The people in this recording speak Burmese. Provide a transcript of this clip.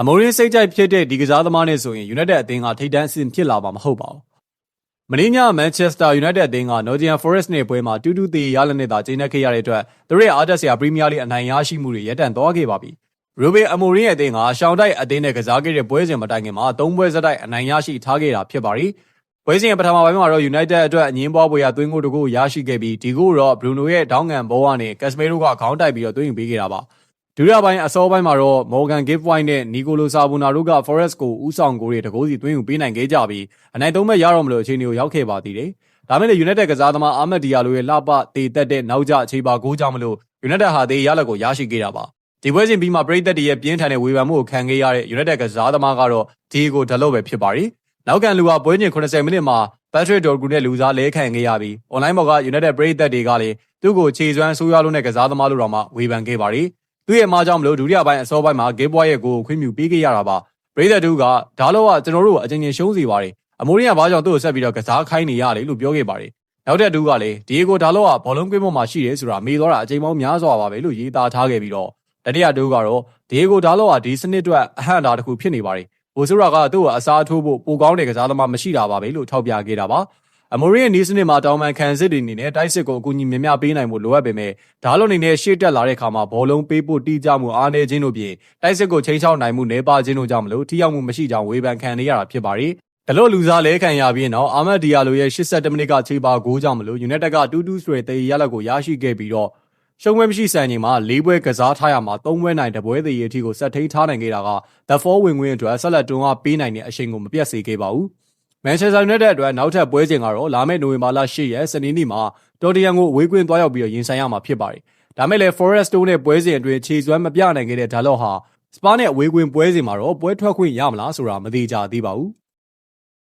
အမိုရင်းစိတ်ကြိုက်ဖြစ်တဲ့ဒီကစားသမားနဲ့ဆိုရင် United အသင်းကထိပ်တန်းအဆင့်ဖြစ်လာမှာမဟုတ်ပါဘူး။မင်းညမန်ချက်စတာ United အသင်းက Nottingham Forest နဲ့ပွဲမှာတူးတူးသေးရလနဲ့သာကျင်းနေခဲ့ရတဲ့အတွက်သူတို့ရဲ့အားတက်စရာ Premier League အနိုင်ရရှိမှုတွေရပ်တန့်သွားခဲ့ပါပြီ။ရူဘင်အမိုရင်းရဲ့အသင်းကရှောင်းတိုက်အသင်းနဲ့ကစားခဲ့တဲ့ပွဲစဉ်မတိုင်ခင်မှာ၃ပွဲစတိုက်အနိုင်ရရှိထားခဲ့တာဖြစ်ပါတယ်။ပွဲစဉ်ရဲ့ပထမပိုင်းမှာတော့ United အတွက်အငင်းပွားပွဲရသွင်းကိုတကူရရှိခဲ့ပြီးဒီကိုတော့ Bruno ရဲ့ဒေါင်းငံဘောကနေ Casemiro ကခေါင်းတိုက်ပြီးတော့သွင်းယူပေးခဲ့တာပါ။ ဒုတိယပိုင်းအစောပိုင်းမှာတော့ Morgan Gibbs-White နဲ့ Nicolo Sabona တို့က Forest ကိုဦးဆောင်ကိုတွေတကိုးစီသွင်းယူပေးနိုင်ခဲ့ကြပြီးအနိုင်သုံးမဲ့ရတော့မလို့အခြေအနေကိုရောက်ခဲ့ပါသေးတယ်။ဒါမဲ့လည်း United ကစားသမားအာမတ်ဒီယာလိုရဲ့လှပတေတက်တဲ့နောက်ကျအခြေပါဂိုးကြောင့်မလို့ United ဟာသေးရလက်ကိုရရှိခဲ့တာပါ။ဒီပွဲစဉ်ပြီးမှပရိသတ်တွေရဲ့ပြင်းထန်တဲ့ဝေဖန်မှုကိုခံခဲ့ရတဲ့ United ကစားသမားကတော့ Diego Dalot ပဲဖြစ်ပါတယ်။နောက်ကန်လူဟာပွဲညင်80မိနစ်မှာ Patrick Dorgu နဲ့လူစားလဲခံခဲ့ရပြီး online ပေါ်က United ပရိသတ်တွေကလည်းသူ့ကိုခြေစွမ်းဆိုးရွားလို့တဲ့ကစားသမားလို့တော့မှဝေဖန်ခဲ့ပါတယ်။ သူ့ရဲ့မားကြောင့်မလို့ဒုတိယပိုင်းအစောပိုင်းမှာဂေးဘွားရဲ့ကိုကိုခွင့်ပြုပေးခဲ့ရတာပါပရိသတ်တူကဒါတော့ကကျွန်တော်တို့အချင်းချင်းရှုံးစီပါတယ်အမိုးရီကဘာကြောင့်သူ့ကိုဆက်ပြီးတော့ကစားခိုင်းနေရလဲလို့ပြောခဲ့ပါတယ်နောက်တဲ့တူကလည်းဒီကိုဒါတော့ကဘောလုံးကွင်းပေါ်မှာရှိတယ်ဆိုတာမေးသွားတာအချိန်ပေါင်းများစွာပါပဲလို့ရေးသားထားခဲ့ပြီးတော့တတိယတူကတော့ဒီကိုဒါတော့ကဒီစနစ်အတွက်အဟန့်အတားတစ်ခုဖြစ်နေပါတယ်ဘိုဆိုရာကသူ့ကိုအစားထိုးဖို့ပိုကောင်းတဲ့ကစားသမားမရှိတာပါပဲလို့ထောက်ပြခဲ့တာပါ အမိုရီရဲ့နီးစနစ်မှာတောင်ပန်ခံစစ်တွေအနေနဲ့တိုက်စစ်ကိုအကူအညီများများပေးနိုင်ဖို့လိုအပ်ပေမဲ့ဒါလုံးအနေနဲ့ရှေ့တက်လာတဲ့အခါမှာဘောလုံးပေးဖို့တိကျမှုအားနည်းခြင်းတို့ဖြင့်တိုက်စစ်ကိုချိန်ချောက်နိုင်မှုနှဲပါခြင်းတို့ကြောင့်မလို့ထိရောက်မှုမရှိကြောင်းဝေဖန်ခံနေရတာဖြစ်ပါတယ်။ဒါလို့လူစားလဲခံရပြီးတော့အာမတ်ဒီယာလိုရဲ့82မိနစ်ကခြေပါဂိုးကြောင့်မလို့ယူနိုက်တက်က2-2ဆိုတဲ့တေးရလက်ကိုရရှိခဲ့ပြီးတော့ရှုံးပွဲမရှိစံချိန်မှာ၄ပွဲကစားထားရမှာ၃ပွဲနိုင်တပွဲသေးရအထိကိုဆက်ထိန်ထားနိုင်ခဲ့တာက The Four ဝင်ဝင်အတွက်ဆက်လက်တွန်းအားပေးနိုင်တဲ့အချိန်ကိုမပြတ်စေခဲ့ပါဘူး။ မန်ချက်စတာယူနိုက်တက်အတွက်နောက်ထပ်ပွဲစဉ်ကတော့လာမယ့်နိုဝင်ဘာလ10ရက်စနေနေ့မှာတော်တရန်ကိုအဝေးကွင်းသွားရောက်ပြီးတော့ရင်ဆိုင်ရမှာဖြစ်ပါတယ်။ဒါမဲ့လည်း Forest တို့နဲ့ပွဲစဉ်အတွင်းခြေစွမ်းမပြနိုင်ခဲ့တဲ့ဒါလော့ဟာစပါးနဲ့အဝေးကွင်းပွဲစဉ်မှာတော့ပွဲထွက်ခွင့်ရမလားဆိုတာမသေးကြသေးပါဘူး။